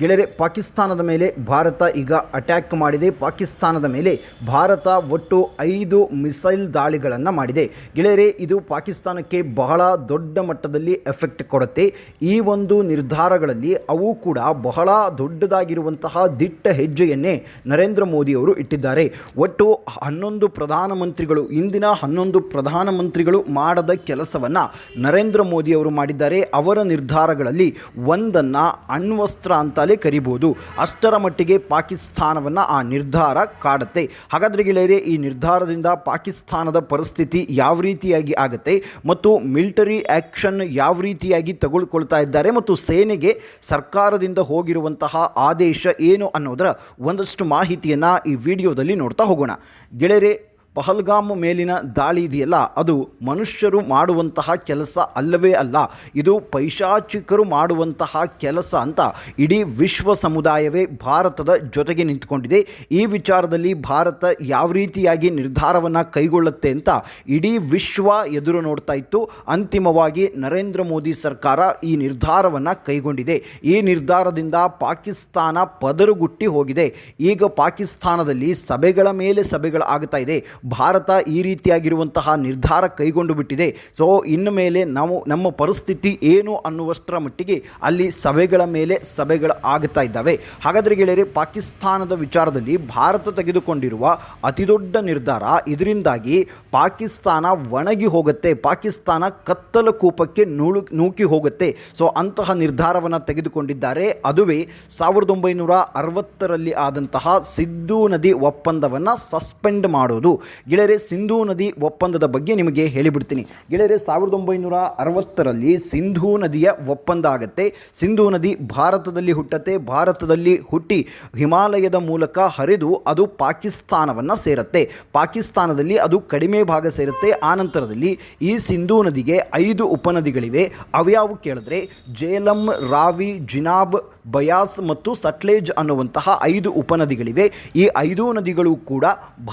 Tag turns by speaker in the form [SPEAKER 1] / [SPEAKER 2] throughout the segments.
[SPEAKER 1] ಗೆಳೆಯರೆ, ಪಾಕಿಸ್ತಾನದ ಮೇಲೆ ಭಾರತ ಈಗ ಅಟ್ಯಾಕ್ ಮಾಡಿದೆ. ಪಾಕಿಸ್ತಾನದ ಮೇಲೆ ಭಾರತ ಒಟ್ಟು ಐದು ಮಿಸೈಲ್ ದಾಳಿಗಳನ್ನು ಮಾಡಿದೆ. ಗೆಳೆಯರೆ, ಇದು ಪಾಕಿಸ್ತಾನಕ್ಕೆ ಬಹಳ ದೊಡ್ಡ ಮಟ್ಟದಲ್ಲಿ ಎಫೆಕ್ಟ್ ಕೊಡುತ್ತೆ. ಈ ಒಂದು ನಿರ್ಧಾರಗಳಲ್ಲಿ ಅವು ಕೂಡ ಬಹಳ ದೊಡ್ಡದಾಗಿರುವಂತಹ ದಿಟ್ಟ ಹೆಜ್ಜೆಯನ್ನೇ ನರೇಂದ್ರ ಮೋದಿಯವರು ಇಟ್ಟಿದ್ದಾರೆ. ಒಟ್ಟು ಹನ್ನೊಂದು ಪ್ರಧಾನಮಂತ್ರಿಗಳು, ಇಂದಿನ ಹನ್ನೊಂದು ಪ್ರಧಾನಮಂತ್ರಿಗಳು ಮಾಡದ ಕೆಲಸವನ್ನು ನರೇಂದ್ರ ಮೋದಿಯವರು ಮಾಡಿದ್ದಾರೆ. ಅವರ ನಿರ್ಧಾರಗಳಲ್ಲಿ ಒಂದನ್ನು ಅಣ್ವಸ್ತ್ರ ಅಂತಲೇ ಕರಿಬೋದು. ಅಷ್ಟರ ಮಟ್ಟಿಗೆ ಪಾಕಿಸ್ತಾನವನ್ನು ಆ ನಿರ್ಧಾರ ಕಾಡುತ್ತೆ. ಹಾಗಾದರೆ ಗೆಳೆಯರೇ, ಈ ನಿರ್ಧಾರದಿಂದ ಪಾಕಿಸ್ತಾನದ ಪರಿಸ್ಥಿತಿ ಯಾವ ರೀತಿಯಾಗಿ ಆಗುತ್ತೆ ಮತ್ತು ಮಿಲಿಟರಿ ಆ್ಯಕ್ಷನ್ ಯಾವ ರೀತಿಯಾಗಿ ತಗೊಳ್ಕೊಳ್ತಾ ಇದ್ದಾರೆ ಮತ್ತು ಸೇನೆಗೆ ಸರ್ಕಾರದಿಂದ ಹೋಗಿರುವಂತಹ ಆದೇಶ ಏನು ಅನ್ನೋದರ ಒಂದಷ್ಟು ಮಾಹಿತಿಯನ್ನು ಈ ವಿಡಿಯೋದಲ್ಲಿ ನೋಡ್ತಾ ಹೋಗೋಣ. ಗೆಳೆಯರೆ ಪಹಲ್ಗಾಮ್ ಮೇಲಿನ ದಾಳಿ ಇದೆಯಲ್ಲ, ಅದು ಮನುಷ್ಯರು ಮಾಡುವಂತಹ ಕೆಲಸ ಅಲ್ಲವೇ ಅಲ್ಲ, ಇದು ಪೈಶಾಚಿಕರು ಮಾಡುವಂತಹ ಕೆಲಸ ಅಂತ ಇಡೀ ವಿಶ್ವ ಸಮುದಾಯವೇ ಭಾರತದ ಜೊತೆಗೆ ನಿಂತುಕೊಂಡಿದೆ. ಈ ವಿಚಾರದಲ್ಲಿ ಭಾರತ ಯಾವ ರೀತಿಯಾಗಿ ನಿರ್ಧಾರವನ್ನು ಕೈಗೊಳ್ಳುತ್ತೆ ಅಂತ ಇಡೀ ವಿಶ್ವ ಎದುರು ನೋಡ್ತಾ ಇತ್ತು. ಅಂತಿಮವಾಗಿ ನರೇಂದ್ರ ಮೋದಿ ಸರ್ಕಾರ ಈ ನಿರ್ಧಾರವನ್ನು ಕೈಗೊಂಡಿದೆ. ಈ ನಿರ್ಧಾರದಿಂದ ಪಾಕಿಸ್ತಾನ ಪದರುಗುಟ್ಟಿ ಹೋಗಿದೆ. ಈಗ ಪಾಕಿಸ್ತಾನದಲ್ಲಿ ಸಭೆಗಳ ಮೇಲೆ ಸಭೆಗಳು ಆಗ್ತಾ ಇದೆ. ಭಾರತ ಈ ರೀತಿಯಾಗಿರುವಂತಹ ನಿರ್ಧಾರ ಕೈಗೊಂಡು ಬಿಟ್ಟಿದೆ. ಸೊ ಇನ್ನು ಮೇಲೆ ನಾವು ನಮ್ಮ ಪರಿಸ್ಥಿತಿ ಏನು ಅನ್ನುವಷ್ಟರ ಮಟ್ಟಿಗೆ ಅಲ್ಲಿ ಸಭೆಗಳ ಮೇಲೆ ಸಭೆಗಳು ಆಗ್ತಾ ಇದ್ದಾವೆ. ಹಾಗಾದರೆ ಗೆಳೆಯರೆ, ಪಾಕಿಸ್ತಾನದ ವಿಚಾರದಲ್ಲಿ ಭಾರತ ತೆಗೆದುಕೊಂಡಿರುವ ಅತಿದೊಡ್ಡ ನಿರ್ಧಾರ ಇದರಿಂದಾಗಿ ಪಾಕಿಸ್ತಾನ ಒಣಗಿ ಹೋಗುತ್ತೆ. ಪಾಕಿಸ್ತಾನ ಕತ್ತಲ ಕೂಪಕ್ಕೆ ನೂಳು, ನೂಕಿ ಹೋಗುತ್ತೆ. ಸೊ ಅಂತಹ ನಿರ್ಧಾರವನ್ನು ತೆಗೆದುಕೊಂಡಿದ್ದಾರೆ. ಅದುವೇ ಸಾವಿರದ ಒಂಬೈನೂರ ಅರವತ್ತರಲ್ಲಿ ಆದಂತಹ ಸಿದ್ದು ನದಿ ಒಪ್ಪಂದವನ್ನು ಸಸ್ಪೆಂಡ್ ಮಾಡೋದು. ಗೆಳೆಯರೆ, ಸಿಂಧೂ ನದಿ ಒಪ್ಪಂದದ ಬಗ್ಗೆ ನಿಮಗೆ ಹೇಳಿಬಿಡ್ತೀನಿ. ಗೆಳೆಯರೆ, ಸಾವಿರದ ಒಂಬೈನೂರ ಅರವತ್ತರಲ್ಲಿ ಸಿಂಧೂ ನದಿಯ ಒಪ್ಪಂದ ಆಗುತ್ತೆ. ಸಿಂಧೂ ನದಿ ಭಾರತದಲ್ಲಿ ಹುಟ್ಟತ್ತೆ. ಭಾರತದಲ್ಲಿ ಹುಟ್ಟಿ ಹಿಮಾಲಯದ ಮೂಲಕ ಹರಿದು ಅದು ಪಾಕಿಸ್ತಾನವನ್ನು ಸೇರುತ್ತೆ. ಪಾಕಿಸ್ತಾನದಲ್ಲಿ ಅದು ಕಡಿಮೆ ಭಾಗ ಸೇರುತ್ತೆ. ಆನಂತರದಲ್ಲಿ ಈ ಸಿಂಧೂ ನದಿಗೆ ಐದು ಉಪನದಿಗಳಿವೆ. ಅವ್ಯಾವು ಕೇಳಿದ್ರೆ? ಜೇಲಂ, ರಾವಿ, ಜಿನಾಬ್ ಬಯಾಸ್ ಮತ್ತು ಸಟ್ಲೇಜ್ ಅನ್ನುವಂತಹ ಐದು ಉಪನದಿಗಳಿವೆ. ಈ ಐದು ನದಿಗಳು ಕೂಡ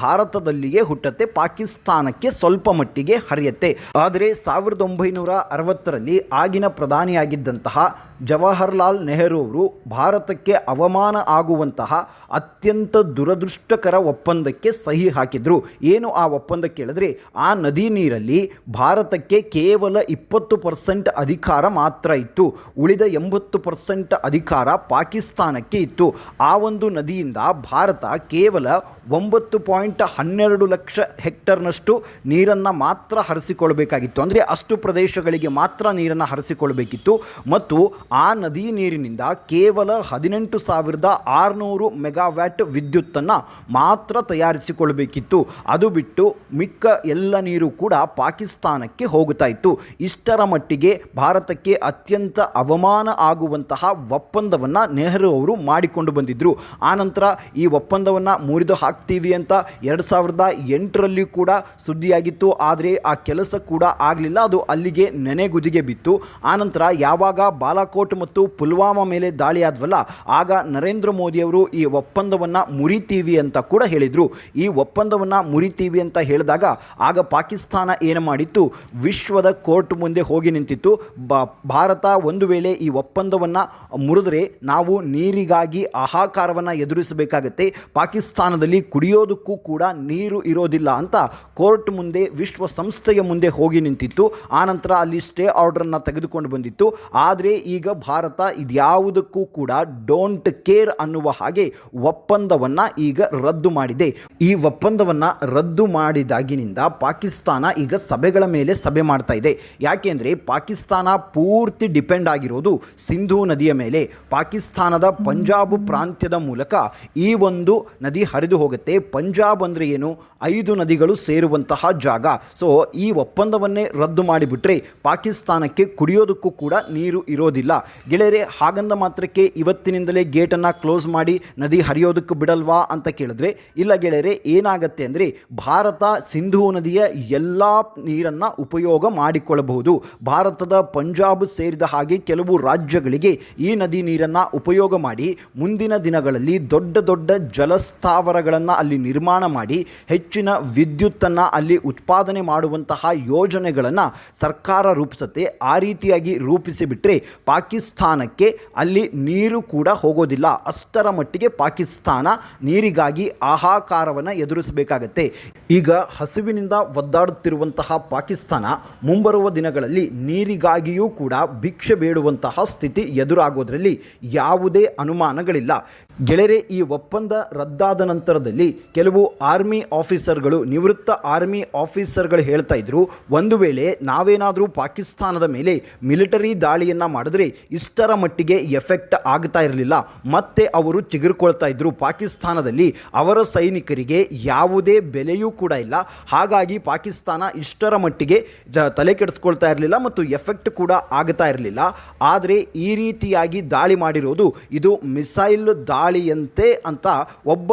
[SPEAKER 1] ಭಾರತದಲ್ಲಿಯೇ ಹುಟ್ಟತ್ತೆ, ಪಾಕಿಸ್ತಾನಕ್ಕೆ ಸ್ವಲ್ಪ ಮಟ್ಟಿಗೆ ಹರಿಯತ್ತೆ. ಆದರೆ ಸಾವಿರದ ಒಂಬೈನೂರ ಅರವತ್ತರಲ್ಲಿ ಆಗಿನ ಪ್ರಧಾನಿಯಾಗಿದ್ದಂತಹ ಜವಾಹರ್ಲಾಲ್ ನೆಹರು ಅವರು ಭಾರತಕ್ಕೆ ಅವಮಾನ ಆಗುವಂತಹ ಅತ್ಯಂತ ದುರದೃಷ್ಟಕರ ಒಪ್ಪಂದಕ್ಕೆ ಸಹಿ ಹಾಕಿದರು. ಏನು ಆ ಒಪ್ಪಂದ ಕೇಳಿದ್ರೆ ಆ ನದಿ ನೀರಲ್ಲಿ ಭಾರತಕ್ಕೆ ಕೇವಲ ಇಪ್ಪತ್ತು ಪರ್ಸೆಂಟ್ ಅಧಿಕಾರ ಮಾತ್ರ ಇತ್ತು. ಉಳಿದ ಎಂಬತ್ತು ಪರ್ಸೆಂಟ್ ಅಧಿಕಾರ ಪಾಕಿಸ್ತಾನಕ್ಕೆ ಇತ್ತು. ಆ ಒಂದು ನದಿಯಿಂದ ಭಾರತ ಕೇವಲ ಒಂಬತ್ತು ಪಾಯಿಂಟ್ ಹನ್ನೆರಡು ಲಕ್ಷ ಹೆಕ್ಟರ್ನಷ್ಟು ನೀರನ್ನು ಮಾತ್ರ ಹರಿಸಿಕೊಳ್ಬೇಕಾಗಿತ್ತು. ಅಂದರೆ ಅಷ್ಟು ಪ್ರದೇಶಗಳಿಗೆ ಮಾತ್ರ ನೀರನ್ನು ಹರಿಸಿಕೊಳ್ಬೇಕಿತ್ತು. ಮತ್ತು ಆ ನದಿ ನೀರಿನಿಂದ ಕೇವಲ ಹದಿನೆಂಟು ಸಾವಿರದ ಆರುನೂರು ಮೆಗಾವ್ಯಾಟ್ ವಿದ್ಯುತ್ತನ್ನು ಮಾತ್ರ ತಯಾರಿಸಿಕೊಳ್ಳಬೇಕಿತ್ತು ಅದು ಬಿಟ್ಟು ಮಿಕ್ಕ ಎಲ್ಲ ನೀರು ಕೂಡ ಪಾಕಿಸ್ತಾನಕ್ಕೆ ಹೋಗುತ್ತಾ ಇತ್ತು. ಇಷ್ಟರ ಮಟ್ಟಿಗೆ ಭಾರತಕ್ಕೆ ಅತ್ಯಂತ ಅವಮಾನ ಆಗುವಂತಹ ಒಪ್ಪಂದವನ್ನು ನೆಹರು ಅವರು ಮಾಡಿಕೊಂಡು ಬಂದಿದ್ದರು ಆನಂತರ ಈ ಒಪ್ಪಂದವನ್ನು ಮುರಿದು ಹಾಕ್ತೀವಿ ಅಂತ ಎರಡು ಸಾವಿರದ ಎಂಟರಲ್ಲಿ ಕೂಡ ಸುದ್ದಿಯಾಗಿತ್ತು. ಆದರೆ ಆ ಕೆಲಸ ಕೂಡ ಆಗಲಿಲ್ಲ. ಅದು ಅಲ್ಲಿಗೆ ನೆನೆಗುದಿಗೆ ಬಿತ್ತು. ಆನಂತರ ಯಾವಾಗ ಬಾಲಾಕೋಟ್ ಮತ್ತು ಪುಲ್ವಾಮಾ ಮೇಲೆ ದಾಳಿ ಆದ್ವಲ್ಲ ಆಗ ನರೇಂದ್ರ ಮೋದಿಯವರು ಈ ಒಪ್ಪಂದವನ್ನು ಮುರಿತೀವಿ ಅಂತ ಕೂಡ ಹೇಳಿದರು. ಈ ಒಪ್ಪಂದವನ್ನು ಮುರಿತೀವಿ ಅಂತ ಹೇಳಿದಾಗ, ಆಗ ಪಾಕಿಸ್ತಾನ ಏನು ಮಾಡಿತ್ತು? ವಿಶ್ವದ ಕೋರ್ಟ್ ಮುಂದೆ ಹೋಗಿ ನಿಂತಿತ್ತು. ಬ, ಭಾರತ ಒಂದು ವೇಳೆ ಈ ಒಪ್ಪಂದವನ್ನು ಮುರಿದ್ರೆ ನಾವು ನೀರಿಗಾಗಿ ಆಹಾಕಾರವನ್ನು ಎದುರಿಸಬೇಕಾಗತ್ತೆ. ಪಾಕಿಸ್ತಾನದಲ್ಲಿ ಕುಡಿಯೋದಕ್ಕೂ ಕೂಡ ನೀರು ಇರೋದಿಲ್ಲ ಅಂತ ಕೋರ್ಟ್ ಮುಂದೆ ವಿಶ್ವಸಂಸ್ಥೆಯ ಮುಂದೆ ಹೋಗಿ ನಿಂತಿತ್ತು. ಆನಂತರ ಅಲ್ಲಿ ಸ್ಟೇ ಆರ್ಡರನ್ನು ತೆಗೆದುಕೊಂಡು ಬಂದಿತ್ತು. ಆದರೆ ಈಗ ಭಾರತ ಇದ್ಯಾವುದಕ್ಕೂ ಕೂಡ ಡೋಂಟ್ ಕೇರ್ ಅನ್ನುವ ಹಾಗೆ ಒಪ್ಪಂದವನ್ನು ಈಗ ರದ್ದು ಮಾಡಿದೆ. ಈ ಒಪ್ಪಂದವನ್ನು ರದ್ದು ಮಾಡಿದಾಗಿನಿಂದ ಪಾಕಿಸ್ತಾನ ಈಗ ಸಭೆಗಳ ಮೇಲೆ ಸಭೆ ಮಾಡ್ತಾ ಇದೆ. ಯಾಕೆಂದರೆ ಪಾಕಿಸ್ತಾನ ಪೂರ್ತಿ ಡಿಪೆಂಡ್ ಆಗಿರೋದು ಸಿಂಧೂ ನದಿಯ ಮೇಲೆ. ಪಾಕಿಸ್ತಾನದ ಪಂಜಾಬ್ ಪ್ರಾಂತ್ಯದ ಮೂಲಕ ಈ ಒಂದು ನದಿ ಹರಿದು ಹೋಗುತ್ತೆ. ಪಂಜಾಬ್ ಅಂದರೆ ಏನು? ಐದು ನದಿಗಳು ಸೇರುವಂತಹ ಜಾಗ. ಸೊ ಈ ಒಪ್ಪಂದವನ್ನೇ ರದ್ದು ಮಾಡಿಬಿಟ್ರೆ ಪಾಕಿಸ್ತಾನಕ್ಕೆ ಕುಡಿಯೋದಕ್ಕೂ ಕೂಡ ನೀರು ಇರೋದಿಲ್ಲ. ಗೆಳೆಯರೆ, ಹಾಗಂದ ಮಾತ್ರಕ್ಕೆ ಇವತ್ತಿನಿಂದಲೇ ಗೇಟನ್ನು ಕ್ಲೋಸ್ ಮಾಡಿ ನದಿ ಹರಿಯೋದಕ್ಕೆ ಬಿಡಲ್ವಾ ಅಂತ ಕೇಳಿದ್ರೆ, ಇಲ್ಲ ಗೆಳೆಯರೆ, ಏನಾಗತ್ತೆ ಅಂದರೆ ಭಾರತ ಸಿಂಧೂ ನದಿಯ ಎಲ್ಲ ನೀರನ್ನು ಉಪಯೋಗ ಮಾಡಿಕೊಳ್ಳಬಹುದು. ಭಾರತದ ಪಂಜಾಬ್ ಸೇರಿದ ಹಾಗೆ ಕೆಲವು ರಾಜ್ಯಗಳಿಗೆ ಈ ನದಿ ನೀರನ್ನು ಉಪಯೋಗ ಮಾಡಿ ಮುಂದಿನ ದಿನಗಳಲ್ಲಿ ದೊಡ್ಡ ದೊಡ್ಡ ಜಲಸ್ಥಾವರಗಳನ್ನು ಅಲ್ಲಿ ನಿರ್ಮಾಣ ಮಾಡಿ ಹೆಚ್ಚಿನ ವಿದ್ಯುತ್ತನ್ನು ಅಲ್ಲಿ ಉತ್ಪಾದನೆ ಮಾಡುವಂತಹ ಯೋಜನೆಗಳನ್ನು ಸರ್ಕಾರ ರೂಪಿಸುತ್ತೆ. ಆ ರೀತಿಯಾಗಿ ರೂಪಿಸಿ ಬಿಟ್ಟರೆ ಪಾಕಿಸ್ತಾನಕ್ಕೆ ಅಲ್ಲಿ ನೀರು ಕೂಡ ಹೋಗೋದಿಲ್ಲ. ಅಷ್ಟರ ಮಟ್ಟಿಗೆ ಪಾಕಿಸ್ತಾನ ನೀರಿಗಾಗಿ ಆಹಾಕಾರವನ್ನು ಎದುರಿಸಬೇಕಾಗತ್ತೆ. ಈಗ ಹಸಿವಿನಿಂದ ಒದ್ದಾಡುತ್ತಿರುವಂತಹ ಪಾಕಿಸ್ತಾನ ಮುಂಬರುವ ದಿನಗಳಲ್ಲಿ ನೀರಿಗಾಗಿಯೂ ಕೂಡ ಭಿಕ್ಷೆ ಬೇಡುವಂತಹ ಸ್ಥಿತಿ ಎದುರಾಗೋದ್ರಲ್ಲಿ ಯಾವುದೇ ಅನುಮಾನಗಳಿಲ್ಲ. ಗೆಳೆಯರೆ, ಈ ಒಪ್ಪಂದ ರದ್ದಾದ ನಂತರದಲ್ಲಿ ಕೆಲವು ಆರ್ಮಿ ಆಫೀಸರ್ಗಳು, ನಿವೃತ್ತ ಆರ್ಮಿ ಆಫೀಸರ್ಗಳು ಹೇಳ್ತಾ ಇದ್ರು, ಒಂದು ವೇಳೆ ನಾವೇನಾದರೂ ಪಾಕಿಸ್ತಾನದ ಮೇಲೆ ಮಿಲಿಟರಿ ದಾಳಿಯನ್ನು ಮಾಡಿದ್ರೆ ಇಷ್ಟರ ಮಟ್ಟಿಗೆ ಎಫೆಕ್ಟ್ ಆಗ್ತಾ ಇರಲಿಲ್ಲ. ಮತ್ತೆ ಅವರು ಚಿಗುರ್ಕೊಳ್ತಾ ಇದ್ರು, ಪಾಕಿಸ್ತಾನದಲ್ಲಿ ಅವರ ಸೈನಿಕರಿಗೆ ಯಾವುದೇ ಬೆಲೆಯೂ ಕೂಡ ಇಲ್ಲ. ಹಾಗಾಗಿ ಪಾಕಿಸ್ತಾನ ಇಷ್ಟರ ಮಟ್ಟಿಗೆ ತಲೆ ಕೆಡಿಸ್ಕೊಳ್ತಾ ಇರಲಿಲ್ಲ ಮತ್ತು ಎಫೆಕ್ಟ್ ಕೂಡ ಆಗ್ತಾ ಇರಲಿಲ್ಲ. ಆದರೆ ಈ ರೀತಿಯಾಗಿ ದಾಳಿ ಮಾಡಿರೋದು, ಇದು ಮಿಸೈಲ್ ದಾಳಿಯಂತೆ ಅಂತ ಒಬ್ಬ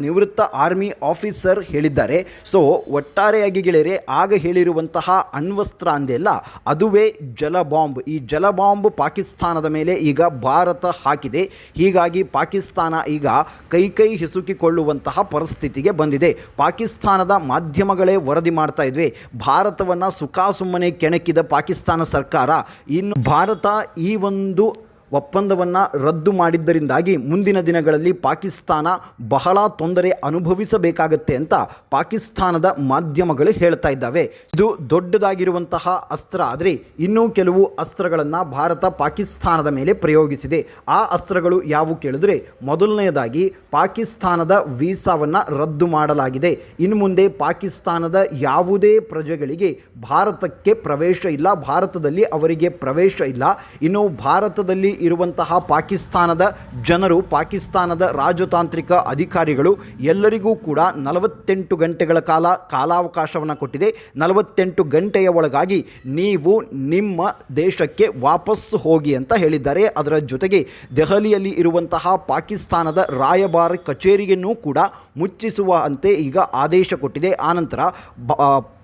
[SPEAKER 1] ನಿವೃತ್ತ ಆರ್ಮಿ ಆಫೀಸರ್ ಹೇಳಿದ್ದಾರೆ. ಸೊ, ಒಟ್ಟಾರೆಯಾಗಿ ಗೆಳೆಯರೆ, ಆಗ ಹೇಳಿರುವಂತಹ ಅಣ್ವಸ್ತ್ರ ಅಂದೆಲ್ಲ ಅದುವೇ ಜಲ ಬಾಂಬ್ ಈ ಜಲ ಬಾಂಬ್ ಪಾಕಿಸ್ತಾನದ ಮೇಲೆ ಈಗ ಭಾರತ ಹಾಕಿದೆ. ಹೀಗಾಗಿ ಪಾಕಿಸ್ತಾನ ಈಗ ಕೈ ಕೈ ಹಿಸುಕಿಕೊಳ್ಳುವಂತಹ ಪರಿಸ್ಥಿತಿಗೆ ಬಂದಿದೆ. ಪಾಕಿಸ್ತಾನದ ಮಾಧ್ಯಮಗಳೇ ವರದಿ ಮಾಡ್ತಾ ಇದ್ವಿ. ಭಾರತವನ್ನು ಸುಖಾಸುಮ್ಮನೆ ಕೆಣಕಿದ ಪಾಕಿಸ್ತಾನ ಸರ್ಕಾರ ಇನ್ನು ಭಾರತ ಈ ಒಂದು ಒಪ್ಪಂದವನ್ನು ರದ್ದು ಮಾಡಿದ್ದರಿಂದಾಗಿ ಮುಂದಿನ ದಿನಗಳಲ್ಲಿ ಪಾಕಿಸ್ತಾನ ಬಹಳ ತೊಂದರೆ ಅನುಭವಿಸಬೇಕಾಗತ್ತೆ ಅಂತ ಪಾಕಿಸ್ತಾನದ ಮಾಧ್ಯಮಗಳು ಹೇಳ್ತಾ ಇದ್ದಾವೆ. ಇದು ದೊಡ್ಡದಾಗಿರುವಂತಹ ಅಸ್ತ್ರ, ಆದರೆ ಇನ್ನೂ ಕೆಲವು ಅಸ್ತ್ರಗಳನ್ನು ಭಾರತ ಪಾಕಿಸ್ತಾನದ ಮೇಲೆ ಪ್ರಯೋಗಿಸಿದೆ. ಆ ಅಸ್ತ್ರಗಳು ಯಾವುವು ಕೇಳಿದ್ರೆ, ಮೊದಲನೆಯದಾಗಿ ಪಾಕಿಸ್ತಾನದ ವೀಸಾವನ್ನು ರದ್ದು ಮಾಡಲಾಗಿದೆ. ಇನ್ನು ಮುಂದೆ ಪಾಕಿಸ್ತಾನದ ಯಾವುದೇ ಪ್ರಜೆಗಳಿಗೆ ಭಾರತಕ್ಕೆ ಪ್ರವೇಶ ಇಲ್ಲ, ಭಾರತದಲ್ಲಿ ಅವರಿಗೆ ಪ್ರವೇಶ ಇಲ್ಲ. ಇನ್ನು ಭಾರತದಲ್ಲಿ ಇರುವಂತಹ ಪಾಕಿಸ್ತಾನದ ಜನರು, ಪಾಕಿಸ್ತಾನದ ರಾಜತಾಂತ್ರಿಕ ಅಧಿಕಾರಿಗಳು ಎಲ್ಲರಿಗೂ ಕೂಡ ನಲವತ್ತೆಂಟು ಗಂಟೆಗಳ ಕಾಲ ಕಾಲಾವಕಾಶವನ್ನು ಕೊಟ್ಟಿದೆ. ನಲವತ್ತೆಂಟು ಗಂಟೆಯ ಒಳಗಾಗಿ ನೀವು ನಿಮ್ಮ ದೇಶಕ್ಕೆ ವಾಪಸ್ಸು ಹೋಗಿ ಅಂತ ಹೇಳಿದ್ದಾರೆ. ಅದರ ಜೊತೆಗೆ ದೆಹಲಿಯಲ್ಲಿ ಇರುವಂತಹ ಪಾಕಿಸ್ತಾನದ ರಾಯಭಾರಿ ಕಚೇರಿಯನ್ನು ಕೂಡ ಮುಚ್ಚಿಸುವಂತೆ ಈಗ ಆದೇಶ ಕೊಟ್ಟಿದೆ. ಆನಂತರ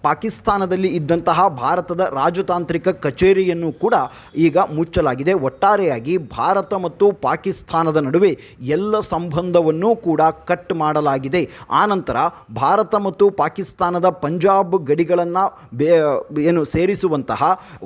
[SPEAKER 1] ಪಾಕಿಸ್ತಾನದಲ್ಲಿ ಇದ್ದಂತಹ ಭಾರತದ ರಾಜತಾಂತ್ರಿಕ ಕಚೇರಿಯನ್ನು ಕೂಡ ಈಗ ಮುಚ್ಚಲಾಗಿದೆ. ಒಟ್ಟಾರೆಯಾಗಿ ಭಾರತ ಮತ್ತು ಪಾಕಿಸ್ತಾನದ ನಡುವೆ ಎಲ್ಲ ಸಂಬಂಧವನ್ನು ಕೂಡ ಕಟ್ ಮಾಡಲಾಗಿದೆ. ಆನಂತರ ಭಾರತ ಮತ್ತು ಪಾಕಿಸ್ತಾನದ ಪಂಜಾಬ್ ಗಡಿಗಳನ್ನು ಬೇ, ಏನು ಸೇರಿಸುವಂತಹ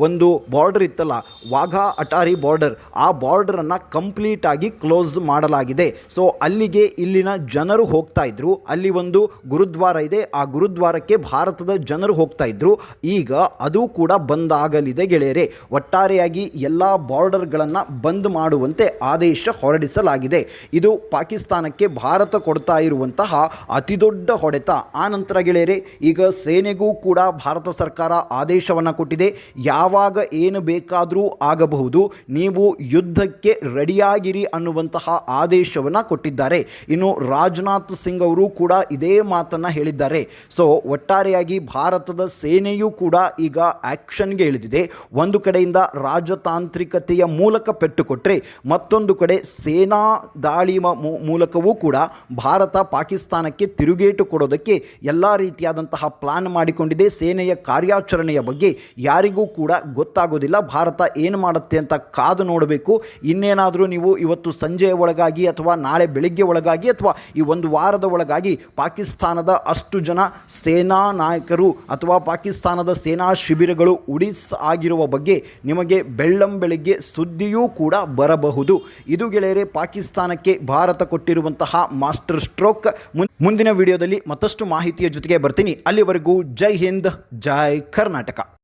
[SPEAKER 1] ಒಂದು ಬಾರ್ಡರ್ ಇತ್ತಲ್ಲ, ವಾಘಾ ಅಟಾರಿ ಬಾರ್ಡರ್ ಆ ಬಾರ್ಡರನ್ನು ಕಂಪ್ಲೀಟಾಗಿ ಕ್ಲೋಸ್ ಮಾಡಲಾಗಿದೆ. ಸೊ ಅಲ್ಲಿಗೆ ಇಲ್ಲಿನ ಜನರು ಹೋಗ್ತಾ ಇದ್ರು. ಅಲ್ಲಿ ಒಂದು ಗುರುದ್ವಾರ ಇದೆ. ಆ ಗುರುದ್ವಾರಕ್ಕೆ ಭಾರತದ ಜನರು ಹೋಗ್ತಾ ಇದ್ರು. ಈಗ ಅದು ಕೂಡ ಬಂದ್ ಆಗಲಿದೆ ಗೆಳೆಯರೆ. ಒಟ್ಟಾರೆಯಾಗಿ ಎಲ್ಲ ಬಾರ್ಡರ್ಗಳನ್ನು ಬಂದ್ ಮಾಡುವಂತೆ ಆದೇಶ ಹೊರಡಿಸಲಾಗಿದೆ. ಇದು ಪಾಕಿಸ್ತಾನಕ್ಕೆ ಭಾರತ ಕೊಡ್ತಾ ಇರುವಂತಹ ಅತಿದೊಡ್ಡ ಹೊಡೆತ. ಆನಂತರ ಗೆಳೆಯರೆ, ಈಗ ಸೇನೆಗೂ ಕೂಡ ಭಾರತ ಸರ್ಕಾರ ಆದೇಶವನ್ನು ಕೊಟ್ಟಿದೆ. ಯಾವಾಗ ಏನು ಬೇಕಾದರೂ ಆಗಬಹುದು. ನೀವು ಯುದ್ಧಕ್ಕೆ ರೆಡಿಯಾಗಿರಿ ಅನ್ನುವಂತಹ ಆದೇಶವನ್ನು ಕೊಟ್ಟಿದ್ದಾರೆ. ಇನ್ನು ರಾಜನಾಥ್ ಸಿಂಗ್ ಅವರು ಕೂಡ ಇದೇ ಮಾತನ್ನು ಹೇಳಿದ್ದಾರೆ. ಸೊ ಒಟ್ಟಾರೆಯಾಗಿ ಭಾರತದ ಸೇನೆಯೂ ಕೂಡ ಈಗ ಆ್ಯಕ್ಷನ್ಗೆ ಇಳಿದಿದೆ. ಒಂದು ಕಡೆಯಿಂದ ರಾಜತಾಂತ್ರಿಕತೆಯ ಮೂಲಕ ಪೆಟ್ಟು ಕೊಟ್ಟರೆ ಮತ್ತೊಂದು ಕಡೆ ಸೇನಾ ದಾಳಿ ಮೂಲಕವೂ ಕೂಡ ಭಾರತ ಪಾಕಿಸ್ತಾನಕ್ಕೆ ತಿರುಗೇಟು ಕೊಡೋದಕ್ಕೆ ಎಲ್ಲ ರೀತಿಯಾದಂತಹ ಪ್ಲಾನ್ ಮಾಡಿಕೊಂಡಿದೆ. ಸೇನೆಯ ಕಾರ್ಯಾಚರಣೆಯ ಬಗ್ಗೆ ಯಾರಿಗೂ ಕೂಡ ಗೊತ್ತಾಗೋದಿಲ್ಲ. ಭಾರತ ಏನು ಮಾಡುತ್ತೆ ಅಂತ ಕಾದು ನೋಡಬೇಕು. ಇನ್ನೇನಾದರೂ ನೀವು ಇವತ್ತು ಸಂಜೆಯ ಒಳಗಾಗಿ ಅಥವಾ ನಾಳೆ ಬೆಳಿಗ್ಗೆ ಒಳಗಾಗಿ ಅಥವಾ ಈ ಒಂದು ವಾರದ ಒಳಗಾಗಿ ಪಾಕಿಸ್ತಾನದ ಅಷ್ಟು ಜನ ಸೇನಾ ನಾಯಕರು ಅಥವಾ ಪಾಕಿಸ್ತಾನದ ಸೇನಾ ಶಿಬಿರಗಳು ಉಡಿಸ್ ಆಗಿರುವ ಬಗ್ಗೆ ನಿಮಗೆ ಬೆಳ್ಳಂ ಬೆಳಿಗ್ಗೆ ಸುದ್ದಿಯೂ ಕೂಡ ಬರಬಹುದು. ಇದು ಗೆಳೆಯರೆ, ಪಾಕಿಸ್ತಾನಕ್ಕೆ ಭಾರತ ಕೊಟ್ಟಿರುವಂತಹ ಮಾಸ್ಟರ್ ಸ್ಟ್ರೋಕ್. ಮುಂದಿನ ವಿಡಿಯೋದಲ್ಲಿ ಮತ್ತಷ್ಟು ಮಾಹಿತಿಯ ಜೊತೆಗೆ ಬರ್ತೀನಿ. ಅಲ್ಲಿವರೆಗೂ ಜೈ ಹಿಂದ್, ಜೈ ಕರ್ನಾಟಕ.